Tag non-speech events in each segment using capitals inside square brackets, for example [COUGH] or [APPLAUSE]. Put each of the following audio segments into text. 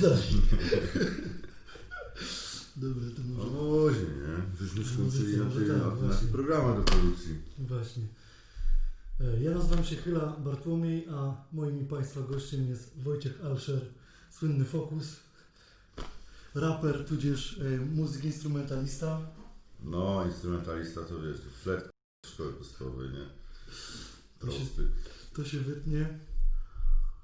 dalej. [LAUGHS] Dobra, to No może... właśnie, nie? Żeśmy skończyli na może tych tak, właśnie. programach do produkcji. Właśnie. E, Ja nazywam się Chyla Bartłomiej, a moim i Państwa gościem jest Wojciech Alszer, słynny Fokus, raper, tudzież e, muzyk instrumentalista. No, instrumentalista to wiesz, flet szkoły podstawowej, nie? To się- Prosty. To się wytnie.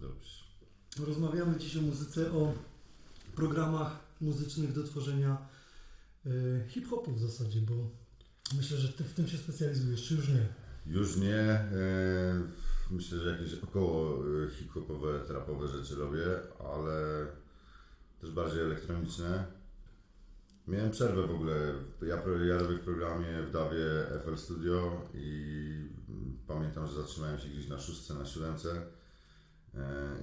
Dobrze. Rozmawiamy dziś o muzyce, o programach muzycznych do tworzenia e, hip-hopu w zasadzie, bo myślę, że Ty w tym się specjalizujesz, czy już nie? Już nie. E, myślę, że jakieś około e, hip-hopowe, trapowe rzeczy robię, ale też bardziej elektroniczne. Miałem przerwę w ogóle. Ja, ja robię w programie w Dawie FL Studio i mm, pamiętam, że zatrzymałem się gdzieś na szóstce, na siódemce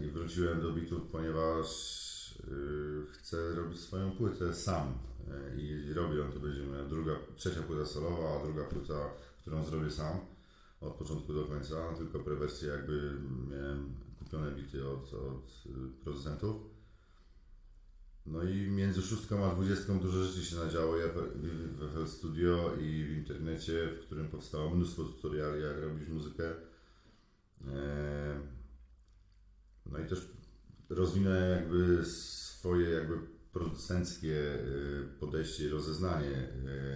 i wróciłem do bitów, ponieważ e, chcę robić swoją płytę sam e, i robię ją. To będzie moja druga, trzecia płyta solowa, a druga płyta, którą zrobię sam od początku do końca, tylko prewersję jakby miałem kupione bity od, od y, producentów. No i między szóstką a dwudziestką dużo rzeczy się nadziało ja w FL Studio i w internecie, w którym powstało mnóstwo tutoriali, jak robić muzykę. Eee, No i też rozwinąłem jakby swoje jakby producenckie y, podejście i rozeznanie,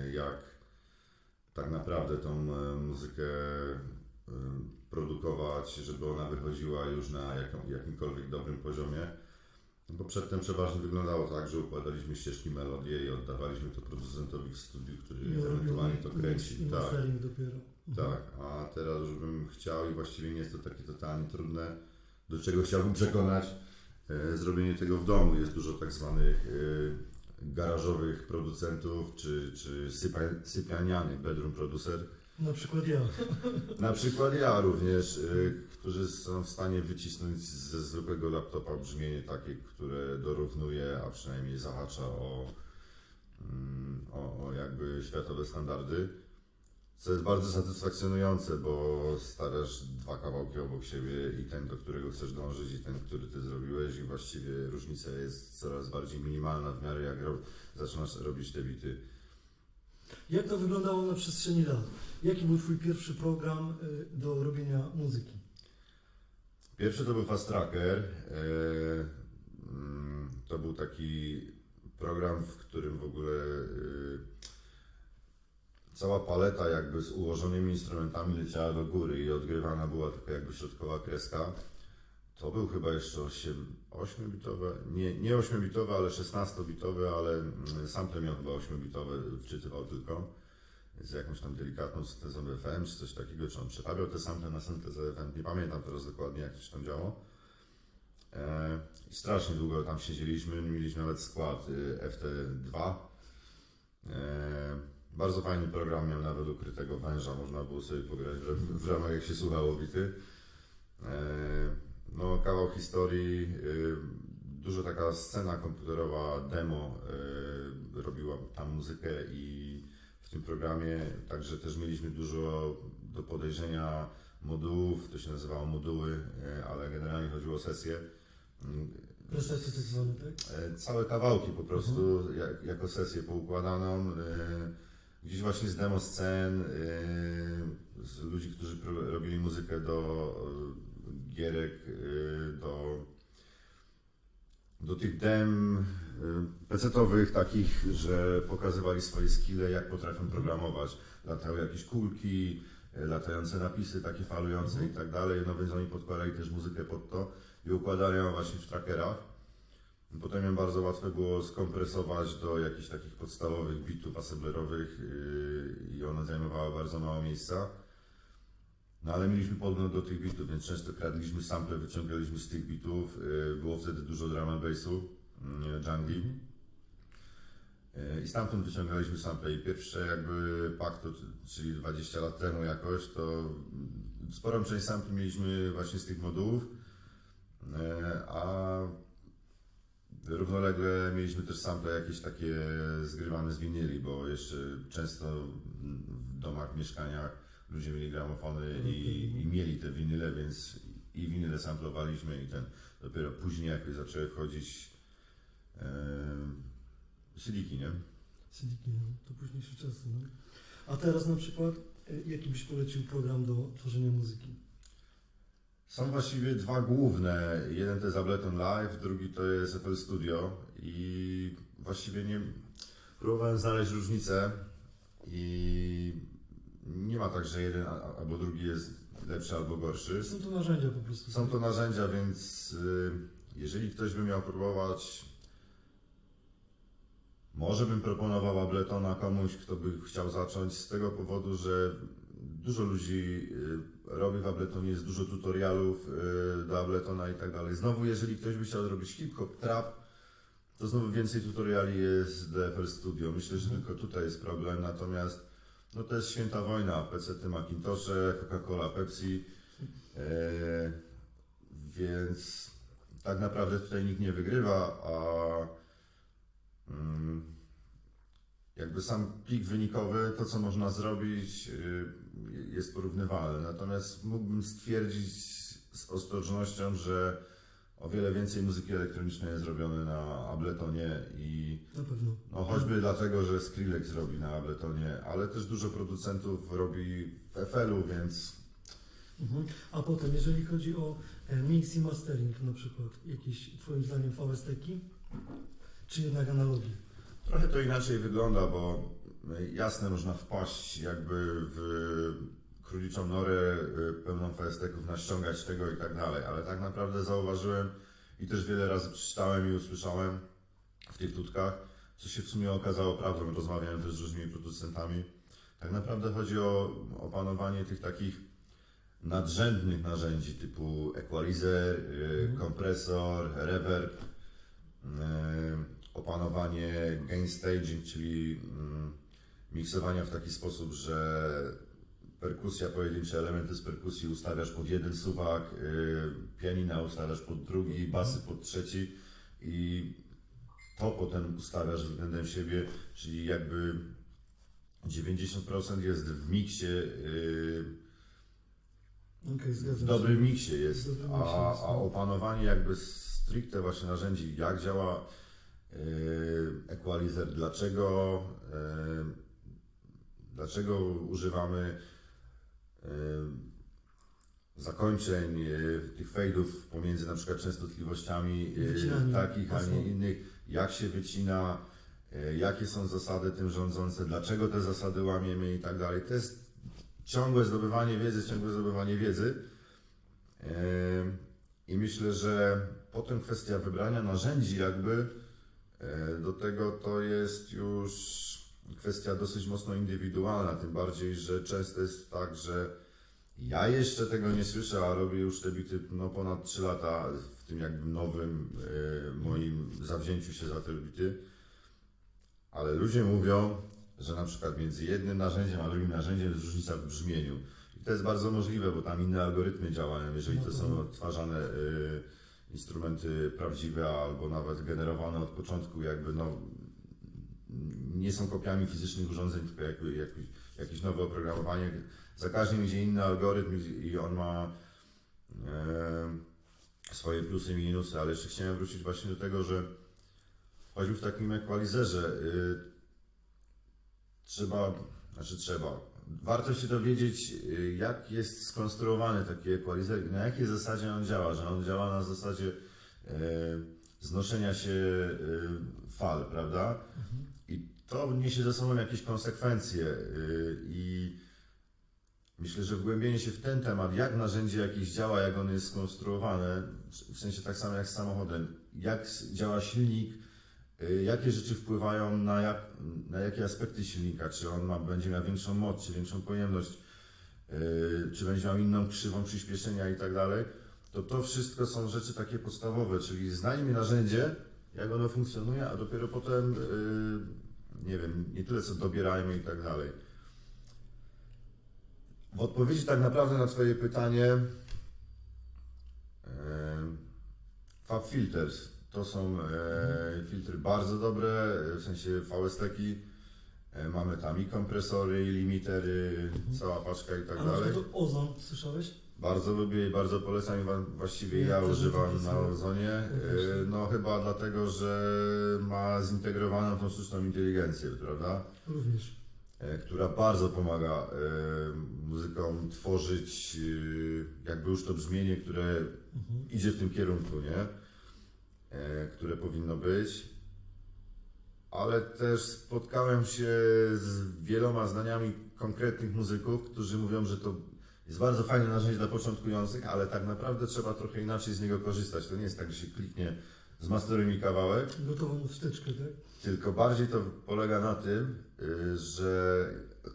y, jak tak naprawdę tą e, muzykę produkować, żeby ona wychodziła już na jakimkolwiek dobrym poziomie. No Bo przedtem przeważnie wyglądało tak, że układaliśmy ścieżki melodie i oddawaliśmy to producentowi w studiu, który ewentualnie to kręci. Tak, dopiero. Mhm. tak, a teraz już bym chciał i właściwie nie jest to takie totalnie trudne, do czego chciałbym przekonać, e, zrobienie tego w domu. Jest dużo tak zwanych e, garażowych producentów, czy, czy sypialnianych bedroom producer. Na przykład ja. Na przykład ja również, y, którzy są w stanie wycisnąć ze zwykłego laptopa brzmienie takie, które dorównuje, a przynajmniej zahacza o, mm, o, o jakby światowe standardy. Co jest bardzo satysfakcjonujące, bo stawiasz dwa kawałki obok siebie i ten, do którego chcesz dążyć, i ten, który ty zrobiłeś, i właściwie różnica jest coraz bardziej minimalna w miarę jak zaczynasz robić te bity. Jak to wyglądało na przestrzeni lat? Jaki był Twój pierwszy program y, do robienia muzyki? Pierwszy to był Fast Tracker. e, mm, To był taki program, w którym w ogóle e, cała paleta jakby z ułożonymi instrumentami leciała do góry i odgrywana była taka jakby środkowa kreska. To był chyba jeszcze 8-bitowe, nie, nie 8-bitowe, ale 16-bitowe, ale mm, sample miał chyba 8-bitowe, wczytywał tylko z jakąś tam delikatną syntezą FM, czy coś takiego, czy on przetawiał te sample na syntezę FM, nie pamiętam teraz dokładnie jak to się tam działo. E, strasznie długo tam siedzieliśmy, mieliśmy nawet skład y, FT2. E, bardzo fajny program, miał nawet ukrytego węża, można było sobie pograć w, ramach jak się słuchało bity. E, no kawał historii, y, dużo taka scena komputerowa, demo, y, robiła tam muzykę i w tym programie, także też mieliśmy dużo do podejrzenia modułów, to się nazywało moduły, e, ale generalnie chodziło o sesje. Presety tak zwane, tak? e, Całe kawałki po prostu, jak, jako sesję poukładaną, e, gdzieś właśnie z demo scen, e, z ludzi, którzy robili muzykę do e, gierek, e, do do tych dem y, pecetowych takich, że pokazywali swoje skille, jak potrafią programować. Latały jakieś kulki, y, latające napisy takie falujące i tak dalej, no więc oni podkładali też muzykę pod to i układali ją właśnie w trackerach. Potem ją bardzo łatwo było skompresować do jakichś takich podstawowych bitów assemblerowych yy, i one zajmowały bardzo mało miejsca. No ale mieliśmy podgląd do tych bitów, więc często kradliśmy sample, wyciągaliśmy z tych bitów. Yy, Było wtedy dużo drum and bassu, yy, jungli. Yy, I stamtąd wyciągaliśmy sample. I pierwsze jakby pak, to, czyli 20 lat temu jakoś, to mm, sporą część sampli mieliśmy właśnie z tych modułów. Równolegle mieliśmy też sample jakieś takie zgrywane z winyli, bo jeszcze często w domach, mieszkaniach ludzie mieli gramofony i, i mieli te winyle, więc i winyle samplowaliśmy i ten dopiero później jak zaczęły wchodzić Yy, siliki, nie? Sidiki, no, to późniejsze czasy. No. A teraz na przykład, y, jaki byś polecił program do tworzenia muzyki? Są właściwie dwa główne. Jeden to jest Ableton Live, drugi to jest FL Studio i właściwie nie próbowałem znaleźć różnicę i nie ma tak, że jeden albo drugi jest lepszy albo gorszy. Są to narzędzia po prostu. Są to narzędzia, więc y, jeżeli ktoś by miał próbować, może bym proponował Abletona komuś, kto by chciał zacząć z tego powodu, że dużo ludzi y, robi w Abletonie, jest dużo tutorialów y, do Abletona i tak dalej. Znowu, jeżeli ktoś by chciał zrobić hip-hop, trap, to znowu więcej tutoriali jest do FL Studio. Myślę, że tylko tutaj jest problem, natomiast no to jest święta wojna. PC, Macintosze, Coca-Cola, Pepsi. E, więc tak naprawdę tutaj nikt nie wygrywa, a mm, jakby sam pik wynikowy, to co można zrobić, jest porównywalne. Natomiast mógłbym stwierdzić z ostrożnością, że o wiele więcej muzyki elektronicznej jest robione na Abletonie i Na pewno. no choćby dlatego, że Skrillex robi na Abletonie, ale też dużo producentów robi w FL-u, więc Mhm. A potem, jeżeli chodzi o e, mix i mastering na przykład, jakieś twoim zdaniem VST-ki, czy jednak analogii? Trochę to inaczej wygląda, bo jasne można wpaść jakby w króliczą norę y, pełną festeków, naściągać tego i tak dalej, ale tak naprawdę zauważyłem i też wiele razy przeczytałem i usłyszałem w tych tutkach, co się w sumie okazało prawdą, rozmawiałem też z różnymi producentami. Tak naprawdę chodzi o opanowanie tych takich nadrzędnych narzędzi typu equalizer, y, Mhm. kompresor, reverb, y, opanowanie gain staging, czyli mm, miksowania w taki sposób, że perkusja, pojedyncze elementy z perkusji ustawiasz pod jeden suwak, y, pianina ustawiasz pod drugi, basy pod trzeci i to potem ustawiasz względem siebie, czyli jakby 90% jest w miksie, y, zgadzam w dobrym miksie jest, a, a no. opanowanie jakby stricte właśnie narzędzi, jak działa yy, equalizer, dlaczego, dlaczego używamy yy, zakończeń yy, tych fade'ów pomiędzy na przykład częstotliwościami yy, Wycinanie takich, a nie innych, jak się wycina, jakie są zasady tym rządzące, dlaczego te zasady łamiemy i tak dalej. To jest ciągłe zdobywanie wiedzy, ciągłe zdobywanie wiedzy. I myślę, że potem kwestia wybrania narzędzi, jakby do tego to jest już kwestia dosyć mocno indywidualna. Tym bardziej, że często jest tak, że ja jeszcze tego nie słyszę, a robię już te bity no, ponad 3 lata w tym jakby nowym yy, moim zawzięciu się za te bity. Ale ludzie mówią, że na przykład między jednym narzędziem a drugim narzędziem jest różnica w brzmieniu. I to jest bardzo możliwe, bo tam inne algorytmy działają, jeżeli to są odtwarzane y, instrumenty prawdziwe albo nawet generowane od początku, jakby no, nie są kopiami fizycznych urządzeń, tylko jakby, jakby, jakieś nowe oprogramowanie. Za każdym idzie inny algorytm i- on ma e, swoje plusy i minusy, ale jeszcze chciałem wrócić właśnie do tego, że choćby w takim equalizerze y, trzeba, znaczy trzeba, warto się dowiedzieć, y, jak jest skonstruowany taki equalizer i na jakiej zasadzie on działa, że on działa na zasadzie y, znoszenia się y, fal, prawda? I to niesie ze sobą jakieś konsekwencje y, i myślę, że wgłębienie się w ten temat, jak narzędzie jakieś działa, jak on jest skonstruowany, w sensie tak samo jak z samochodem, jak działa silnik, y, jakie rzeczy wpływają na, jak, na jakie aspekty silnika, czy on ma, będzie miał większą moc, czy większą pojemność, y, czy będzie miał inną krzywą przyspieszenia i tak dalej, to to wszystko są rzeczy takie podstawowe, czyli znajdźmy narzędzie, jak ono funkcjonuje, a dopiero potem, nie wiem, nie tyle co dobierajmy i tak dalej. W odpowiedzi tak naprawdę na Twoje pytanie, em, Fab Filters to są e, filtry bardzo dobre, e, w sensie VST-ki. E, mamy tam i kompresory, i limitery, cała paczka i tak A dalej. przykład Ozon, słyszałeś? Bardzo lubię i bardzo polecam i właściwie Ja ja, używam na. Ozonie. Y, No chyba dlatego, że ma zintegrowaną tą sztuczną inteligencję, prawda? Również. E, Która bardzo pomaga e, muzykom tworzyć e, jakby już to brzmienie, które Mhm. idzie w tym kierunku, nie? E, Które powinno być. Ale też spotkałem się z wieloma zdaniami konkretnych muzyków, którzy mówią, że to jest bardzo fajne narzędzie dla początkujących, ale tak naprawdę trzeba trochę inaczej z niego korzystać. To nie jest tak, że się kliknie, zmasteruje mi kawałek, Gotową wsteczkę, tak? tylko bardziej to polega na tym, y, że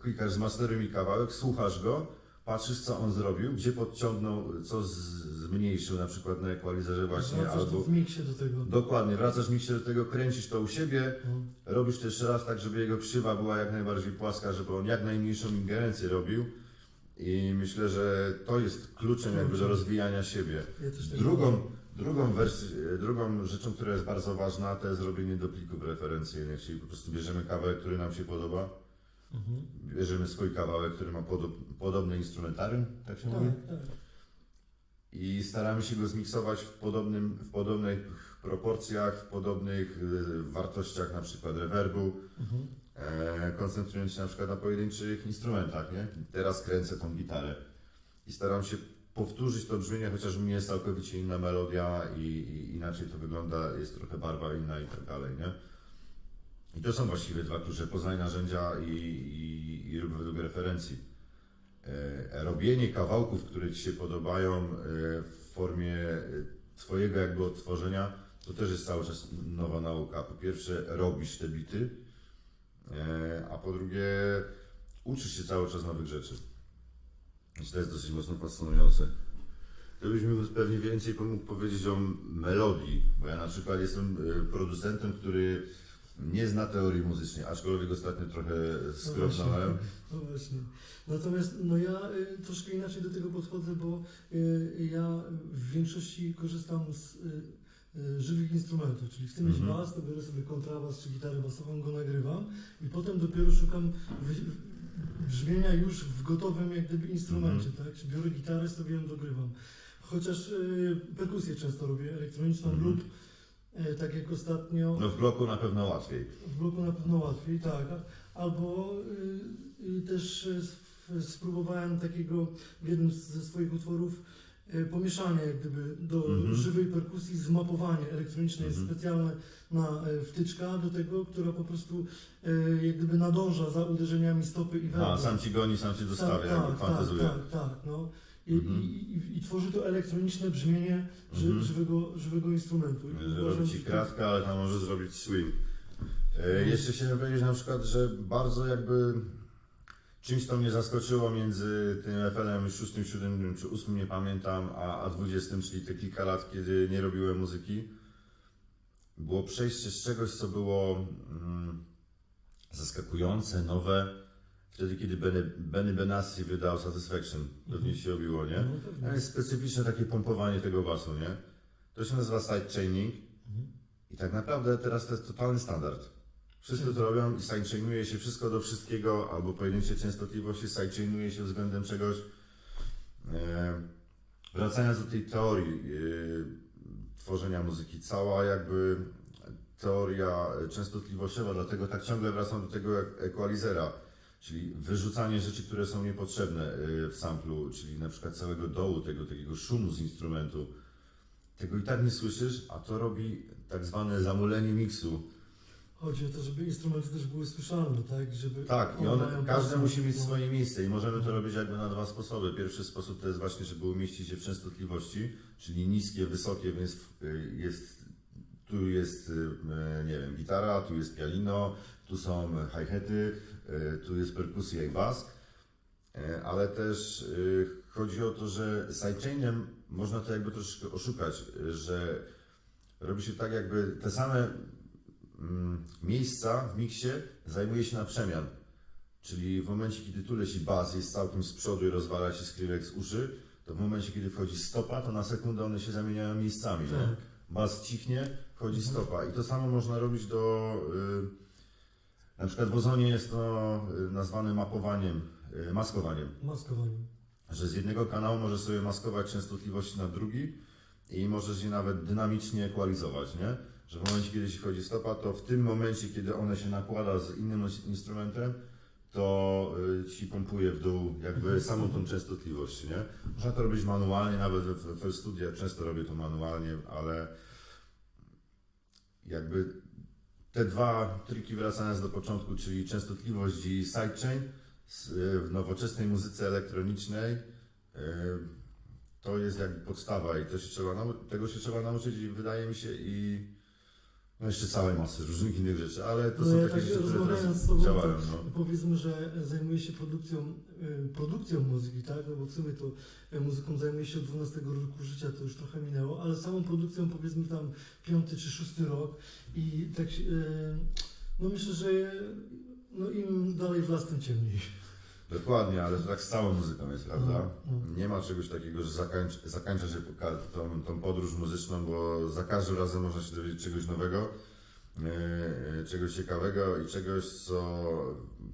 klikasz zmasteruj mi kawałek, słuchasz go, patrzysz co on zrobił, gdzie podciągnął, co z, zmniejszył na przykład na equalizerze właśnie, Wracasz albo... w miksie do tego. Dokładnie, wracasz mi się do tego, kręcisz to u siebie, No. robisz to jeszcze raz tak, żeby jego krzywa była jak najbardziej płaska, żeby on jak najmniejszą ingerencję robił. I myślę, że to jest kluczem jakby do rozwijania siebie. Tak Drugą, drugą, wersję, drugą rzeczą, która jest bardzo ważna, to jest robienie doplików referencyjnych, czyli po prostu bierzemy kawałek, który nam się podoba, Mhm. bierzemy swój kawałek, który ma podo podobne instrumentarium, tak się mówi, Tak, tak. i staramy się go zmiksować w, podobnym, w podobnych proporcjach, w podobnych y, wartościach, na przykład rewerbu, Mhm. E, koncentrując się na przykład na pojedynczych instrumentach, nie? Teraz kręcę tą gitarę i staram się powtórzyć to brzmienie, chociaż mnie jest całkowicie inna melodia i, i inaczej to wygląda, jest trochę barwa inna i tak dalej, nie? I to są właściwie dwa klucze, poznaj narzędzia i, i, i rób według referencji. E, robienie kawałków, które Ci się podobają e, w formie e, Twojego jakby odtworzenia, to też jest cały czas nowa nauka. Po pierwsze robisz te bity, a po drugie uczysz się cały czas nowych rzeczy. I to jest dosyć mocno fascynujące. Gdybyś mi pewnie więcej mógł powiedzieć o melodii, bo ja na przykład jestem e, producentem, który nie zna teorii muzycznej, aczkolwiek ostatnio trochę skrobnąłem. No właśnie. Natomiast no ja y, troszkę inaczej do tego podchodzę, bo ja w większości korzystam z żywych instrumentów, czyli chcę mieć Mhm. bas, to biorę sobie kontrabas czy gitarę basową, go nagrywam i potem dopiero szukam brzmienia już w gotowym jak gdyby instrumencie, Mhm. tak? Czy biorę gitarę, sobie ją dogrywam. Chociaż y, perkusję często robię, elektroniczną Mhm. lub y, tak jak ostatnio No w bloku na pewno łatwiej. w bloku na pewno łatwiej, tak. Albo y, y, też spróbowałem takiego w jednym ze swoich utworów y, pomieszania jak gdyby do Mhm. żywej perkusji zmapowanie elektroniczne jest Mhm. specjalne na y, wtyczka do tego, która po prostu y, jak gdyby nadąża za uderzeniami stopy i A, werbu. sam ci goni, sam ci dostawia, tak, fantazuje. tak, tak, tak, no. I, Mhm. i, i, I tworzy to elektroniczne brzmienie ży, Mhm. żywego, żywego instrumentu. Że robi ci że kratkę, ale tam może zrobić swing. E, Mhm. jeszcze chciałem powiedzieć na przykład, że bardzo jakby czymś to mnie zaskoczyło między tym FL-em 6, 7 czy 8, nie pamiętam, a, a 20, czyli te kilka lat, kiedy nie robiłem muzyki. Było przejście z czegoś, co było mm, zaskakujące, nowe. Wtedy, kiedy Benny, Benny Benassi wydał Satisfaction, pewnie się robiło, nie? No, jest specyficzne takie pompowanie tego basu, nie? To się nazywa sidechaining Mhm. i tak naprawdę teraz to jest totalny standard. Wszyscy to robią i sidechainuje się wszystko do wszystkiego, albo pojedyncze częstotliwości sidechainuje się względem czegoś. E, wracając do tej teorii e, tworzenia muzyki, cała jakby teoria częstotliwościowa, dlatego tak ciągle wracam do tego equalizera, czyli wyrzucanie rzeczy, które są niepotrzebne e, w samplu, czyli na przykład całego dołu, tego takiego szumu z instrumentu. Tego i tak nie słyszysz, a to robi tak zwane zamulenie miksu. Chodzi o to, żeby instrumenty też były słyszalne, tak? Żeby Tak, i one każdy musi mieć swoje miejsce i możemy to robić jakby na dwa sposoby. Pierwszy sposób to jest właśnie, żeby umieścić je w częstotliwości, czyli niskie, wysokie, więc y, jest, tu jest, y, nie wiem, gitara, tu jest pianino, tu są hi-haty, y, tu jest perkusja i bas, Y, ale też y, chodzi o to, że sidechainem można to jakby troszeczkę oszukać, y, że robi się tak jakby te same miejsca w miksie zajmuje się na przemian. Czyli w momencie, kiedy tu leci bas, jest całkiem z przodu i rozwala się skrzywiek z uszy, to w momencie, kiedy wchodzi stopa, to na sekundę one się zamieniają miejscami. Nie? Tak. Bas cichnie, wchodzi Mhm. stopa. I to samo można robić do. Y, na przykład w ozonie jest to y, nazwane mapowaniem, y, maskowaniem. Maskowanie. że z jednego kanału możesz sobie maskować częstotliwości na drugi i możesz je nawet dynamicznie ekwalizować, nie? Że w momencie, kiedy się chodzi stopa, to w tym momencie, kiedy one się nakłada z innym ins- instrumentem, to y, ci pompuje w dół jakby samą tą częstotliwość, nie? Można to robić manualnie, nawet w, w Studio często robię to manualnie, ale jakby te dwa triki wracając do początku, czyli częstotliwość i sidechain y, w nowoczesnej muzyce elektronicznej y, to jest jakby podstawa i to się trzeba tego się trzeba nauczyć i wydaje mi się i no jeszcze całej masy różnych innych rzeczy, ale to No są ja takie tak rzeczy, które rozmawiając z teraz tobą, działają. No. Powiedzmy, że zajmuje się produkcją, y, produkcją muzyki, tak? No bo w sumie to y, muzyką zajmuje się od 12 roku życia, to już trochę minęło, ale samą produkcją powiedzmy tam piąty czy szósty rok i tak y, no myślę, że no im dalej w las, tym ciemniej. Dokładnie, ale to tak z całą muzyką jest, prawda? No, no. Nie ma czegoś takiego, że zakańcz, zakończa się tą, tą podróż muzyczną, bo za każdym razem można się dowiedzieć czegoś nowego, yy, czegoś ciekawego i czegoś, co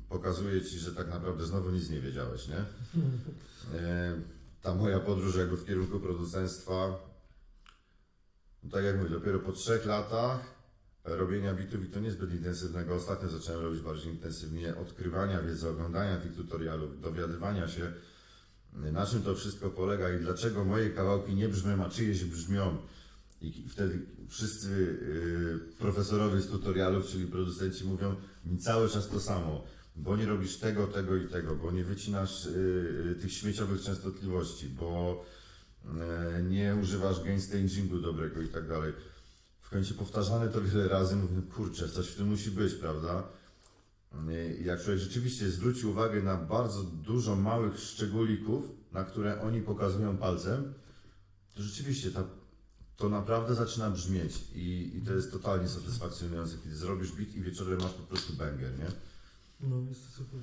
pokazuje Ci, że tak naprawdę znowu nic nie wiedziałeś, nie? Yy, [LAUGHS] ta moja podróż jakby w kierunku producentstwa, no tak jak mówię, dopiero po trzech latach robienia bitów i to niezbyt intensywnego. Ostatnio zacząłem robić bardziej intensywnie odkrywania wiedzy, oglądania tych tutorialów, dowiadywania się, na czym to wszystko polega i dlaczego moje kawałki nie brzmią, a czyjeś brzmią. I wtedy wszyscy yy, profesorowie z tutorialów, czyli producenci mówią mi cały czas to samo, bo nie robisz tego, tego i tego, bo nie wycinasz yy, tych śmieciowych częstotliwości, bo nie używasz gain stagingu dobrego i tak dalej. Końcu powtarzane to wiele razy, mówię, kurczę, coś w tym musi być, prawda? I Jak człowiek rzeczywiście zwróci uwagę na bardzo dużo małych szczególików, na które oni pokazują palcem, to rzeczywiście ta, to naprawdę zaczyna brzmieć i, i to jest totalnie satysfakcjonujące, kiedy zrobisz beat i wieczorem masz po prostu banger, nie? No jest to super.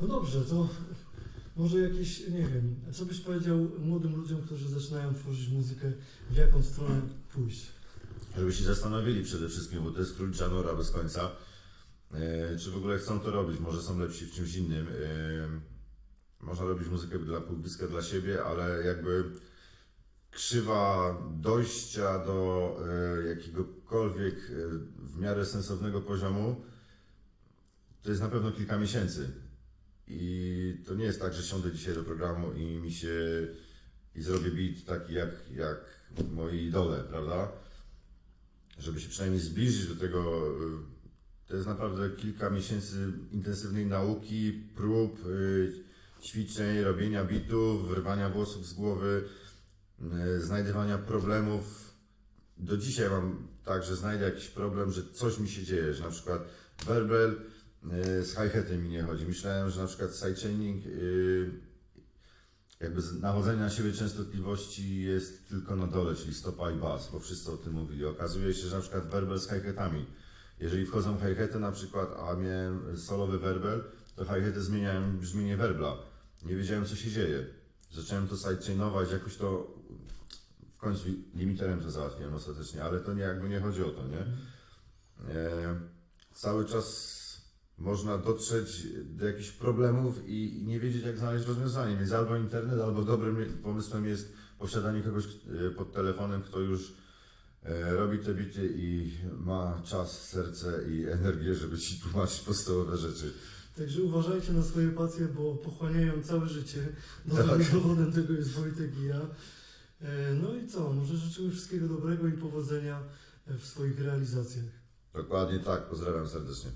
No dobrze, to może jakieś, nie wiem, co byś powiedział młodym ludziom, którzy zaczynają tworzyć muzykę, w jaką stronę pójść? Żeby się zastanowili przede wszystkim, bo to jest król Janora bez końca, e, czy w ogóle chcą to robić, może są lepsi w czymś innym. E, można robić muzykę dla publiczka, dla siebie, ale jakby krzywa dojścia do e, jakiegokolwiek w miarę sensownego poziomu to jest na pewno kilka miesięcy. I to nie jest tak, że siądę dzisiaj do programu i mi się i zrobię beat taki jak, jak moi idole, prawda? Żeby się przynajmniej zbliżyć do tego, y, to jest naprawdę kilka miesięcy intensywnej nauki, prób, y, ćwiczeń, robienia bitów, wyrwania włosów z głowy, y, znajdywania problemów. Do dzisiaj mam tak, że znajdę jakiś problem, że coś mi się dzieje, że na przykład werbel z hi-hatem mi nie chodzi. Myślałem, że na przykład sidechaining jakby nachodzenie na siebie częstotliwości jest tylko na dole, czyli stopa i bas, bo wszyscy o tym mówili. Okazuje się, że na przykład werbel z hi-hatami. Jeżeli wchodzą hi-haty na przykład, a miałem solowy werbel, to hi-haty zmieniają brzmienie werbla. Nie wiedziałem co się dzieje. Zacząłem to sidechainować, jakoś to w końcu limiterem to załatwiłem ostatecznie, ale to nie, jakby nie chodzi o to, nie? E, cały czas można dotrzeć do jakichś problemów i, nie wiedzieć, jak znaleźć rozwiązanie. Więc albo internet, albo dobrym pomysłem jest posiadanie kogoś e, pod telefonem, kto już e, robi te bity i ma czas, serce i energię, żeby ci tłumaczyć podstawowe rzeczy. Także uważajcie na swoje pacje, bo pochłaniają całe życie. Dobrym Tak. dowodem tego jest Wojtek i ja. E, No i co? Może życzymy wszystkiego dobrego i powodzenia w swoich realizacjach. Dokładnie tak, pozdrawiam serdecznie.